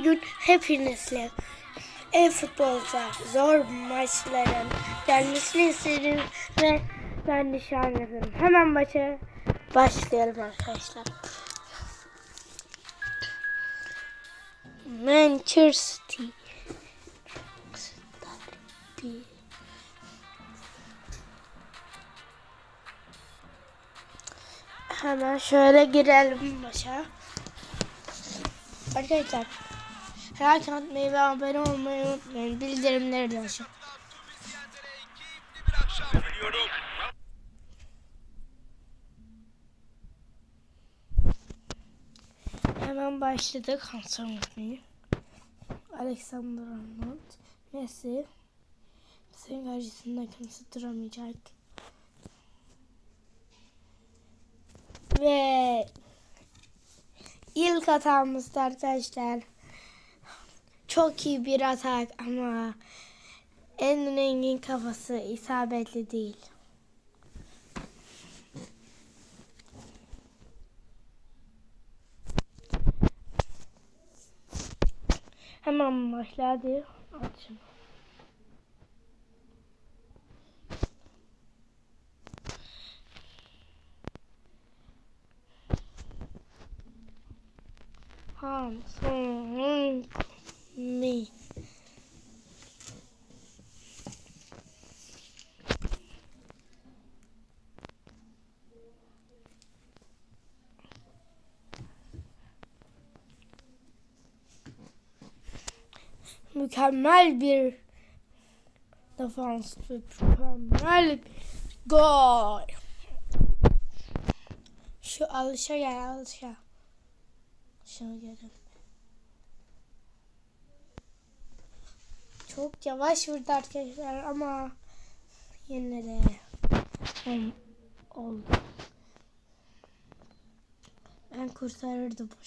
Bugün hepinizle e-futbolda zor maçların gelmesini istedim ve ben nişanladım. Hemen maça başlayalım arkadaşlar. Manchester City. Hemen şöyle girelim maça. Arkadaşlar like atmayı ve abone olmayı unutmayın. Bildirimleri de açın. Hemen başladık. Hansel unutmayın. Alexander Arnold, Messi. Senin karşısında kimse duramayacak. Ve ilk hatamızda arkadaşlar çok iyi bir atak ama en rengin kafası isabetli değil. Hemen başla hadi. Şunu. Han son mi. Mükemmel bir defans ve mükemmel gol. Şu alışa gel alışa. Şunu gelin. Çok yavaş vurdu arkadaşlar ama yine de ol- oldu. Ben kurtarırdım bu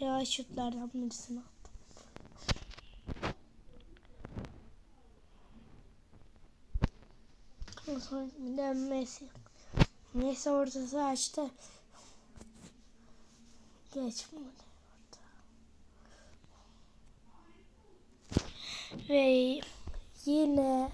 Yavaş şutlardan birisini attım. Sonra bir de Messi. Messi ortası açtı. Geçmedi orada. Ve yine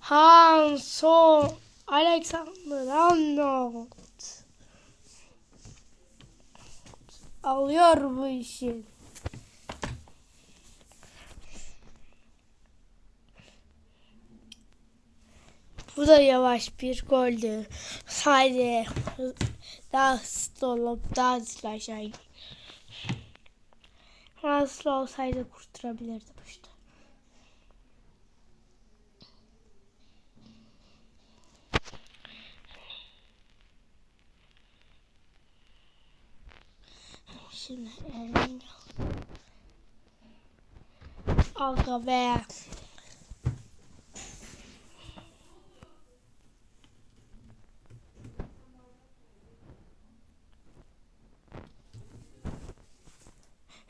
Hanson Alexander Arnold alıyor bu işi. Bu da yavaş bir goldü. Sadece daha hızlı olup daha hızlı aşağı. Hızlı olsaydı kurtarabilirdim işte. Şimdi Ermin Aga be.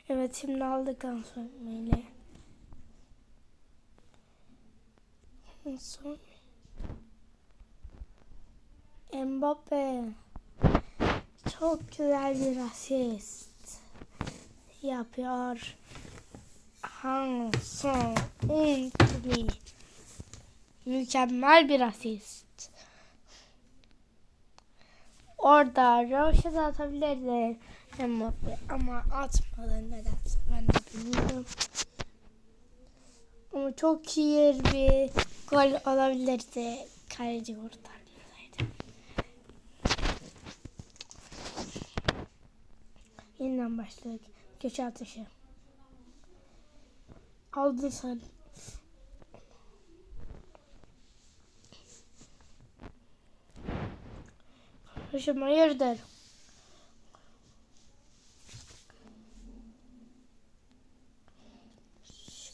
Evet şimdi aldık Anselmi'yle. Son. Mbappe. Çok güzel bir asist yapıyor. Hanson Untmi. Mükemmel bir asist. Orada Roşa da atabilirdi ama atmadı nedense ben de bilmiyorum. Ama çok iyi bir gol olabilirdi. Kaleci kurtarmasaydı. Yeniden başladık. Köşe atışı. Aldın sen. Kardeşim hayırdır?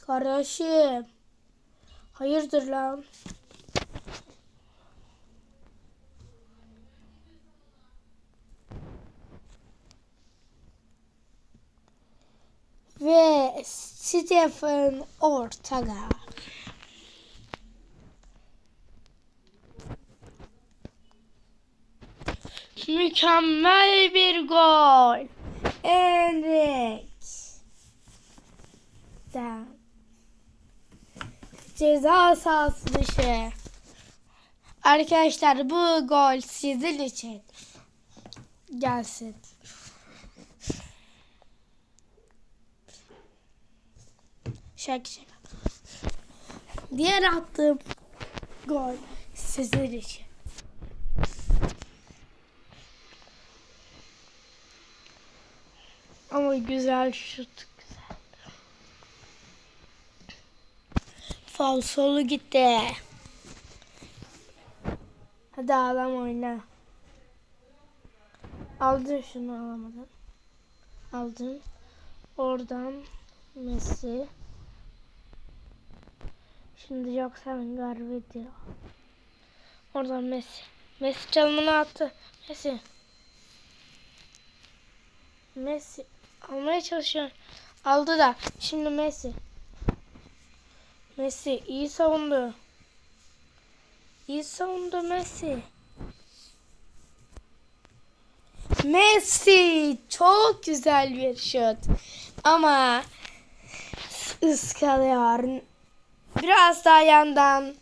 Kardeşim. Hayırdır lan? Ve Stephen Ortega. Mükemmel bir gol. Enrik. Den. Ceza sahası dışı. Arkadaşlar bu gol sizin için. Gelsin. Şaka şaka. Diğer attığım gol sizin için. Ama güzel şut. Güzel. Falsolu gitti. Hadi ağlam oyna. Aldın şunu alamadın. Aldın. Oradan Messi. Şimdi yoksa Garvedi. Oradan Messi. Messi çalımını attı. Messi. Messi almaya çalışıyor. Aldı da. Şimdi Messi. Messi iyi savundu. İyi savundu Messi. Messi çok güzel bir şut. Ama ıskalıyor. Biraz daha yandan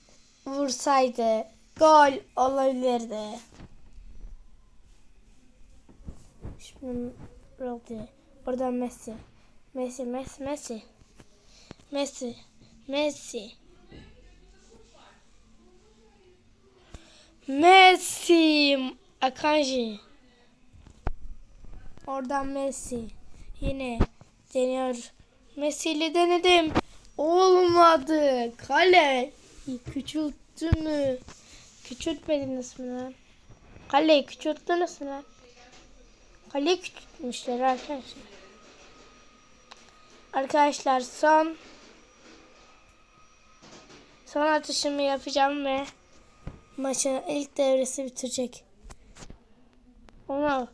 vursaydı gol olabilirdi. Şimdi Rodri. Oradan Messi. Messi, Messi, Messi. Messi, Messi. Messi. Akanji. Oradan Messi. Yine deniyor. Messi ile denedim. Olmadı. Kale. Küçülttü mü? Küçültmediniz mi lan? Kaleyi küçülttünüz mü? Kaleyi küçültmüşler arkadaşlar. Arkadaşlar son son atışımı yapacağım ve maçın ilk devresi bitirecek. Ona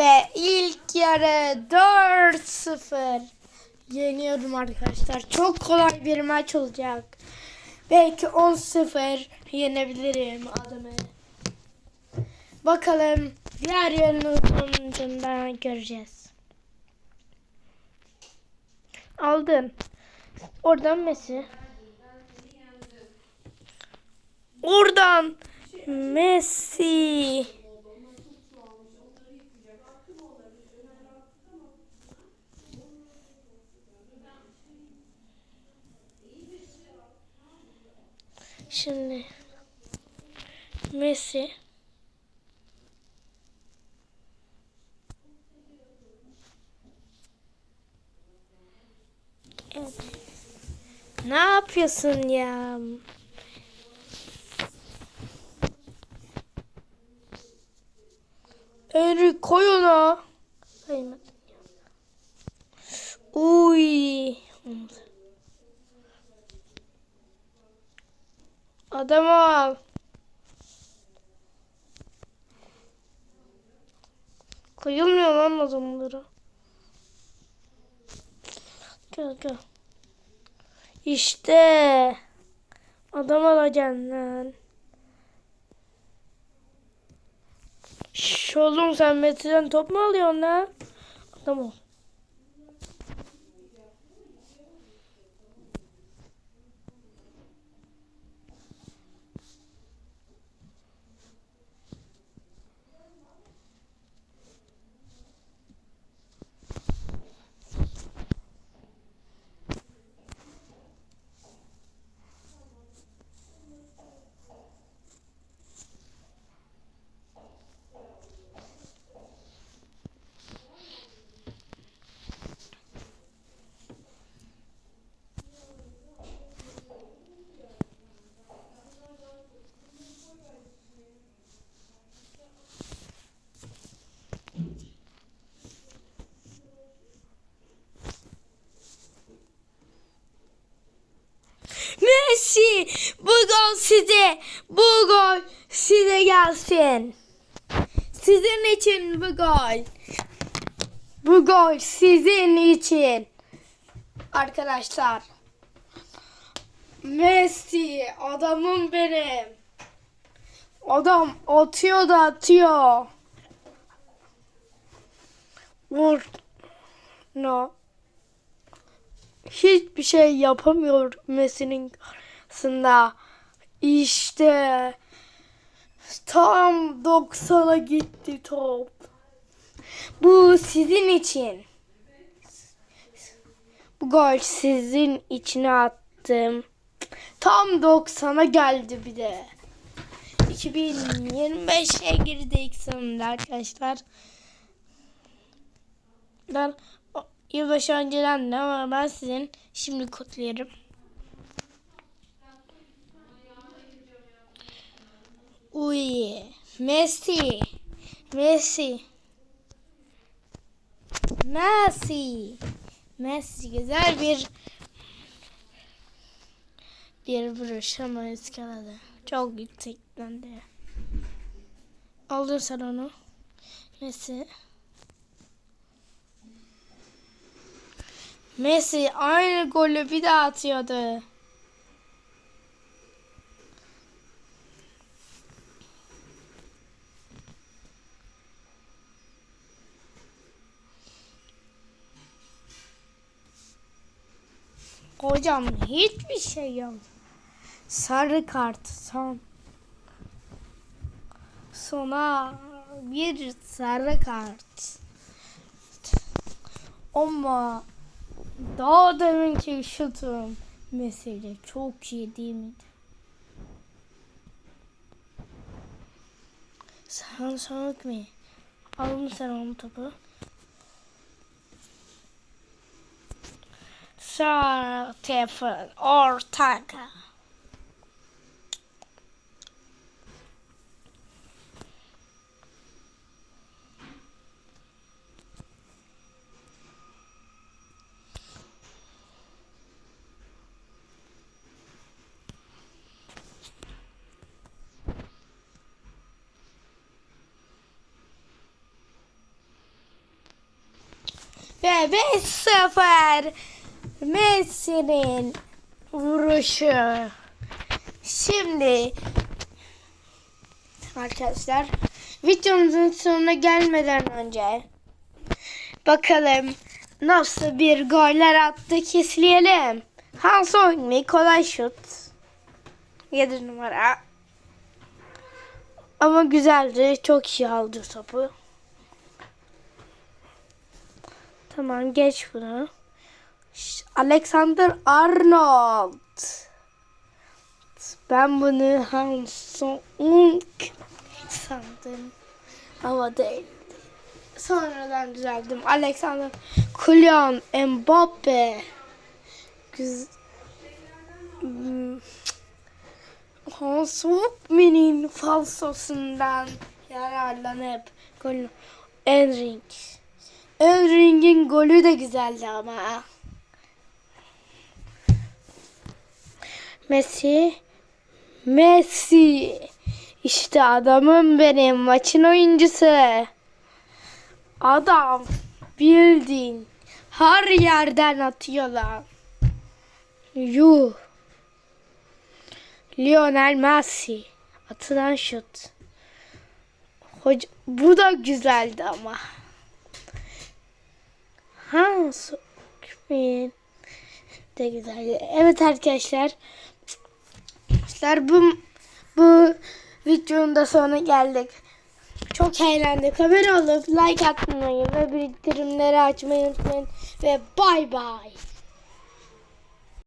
Ve ilk yarı 4-0 yeniyorum arkadaşlar. Çok kolay bir maç olacak. Belki 10-0 yenebilirim adamı. Bakalım diğer yarının sonucunda göreceğiz. Aldın. Oradan Messi. Oradan Messi. Şimdi Messi. Ne yapıyorsun ya? Henry koy ona. Uy. Olmadı. Adam al. Koyulmuyor lan adamlara. Gel gel. İşte. Adam alacaksın lan. Şş oğlum sen Messi'den top mu alıyorsun lan? Adam ol. Messi bu gol size bu gol size gelsin. Sizin için bu gol. Bu gol sizin için. Arkadaşlar Messi adamım benim. Adam atıyor da atıyor. Vur. No. Hiçbir şey yapamıyor Messi'nin karşısında. İşte tam 90'a gitti top. Bu sizin için. Bu gol sizin içine attım. Tam 90'a geldi bir de. 2025'e girdik sonunda arkadaşlar. Ben yılbaşı önceden de ama ben sizin şimdi kutluyorum. Uy, Messi, Messi, Messi, Messi güzel bir bir vuruş ama ıskaladı. Çok yüksekten de. Aldın sen onu. Messi. Messi aynı golü bir daha atıyordu. Hocam hiçbir şey yok. Sarı kart son. Sona bir sarı kart. Ama daha deminki şutum mesela çok iyi değil miydi? Sen sonuç mi? Aldın sen onu topu. Zaten ortak. Ve 5-0 Messi'nin vuruşu. Şimdi arkadaşlar videomuzun sonuna gelmeden önce bakalım nasıl bir goller attı kesleyelim. Hans mi kolay şut. 7 numara. Ama güzeldi. Çok iyi aldı topu. Tamam geç bunu. Alexander Arnold. Ben bunu Hanson sandım. Ama değil. Sonradan düzelttim. Alexander Kylian Mbappe. Güz Hmm. Hanson Min'in falsosundan yararlanıp gol Enring. Enring'in golü de güzeldi ama. Messi. Messi. İşte adamım benim. Maçın oyuncusu. Adam bildiğin her yerden atıyorlar. Yuh. Lionel Messi. Atılan şut. Hoca, bu da güzeldi ama. Ha, Sokmin de güzel. Evet arkadaşlar. Arkadaşlar bu bu videonun da sonuna geldik. Çok eğlendik. Haber olup like atmayı ve bildirimleri açmayı unutmayın. Ve bay bay.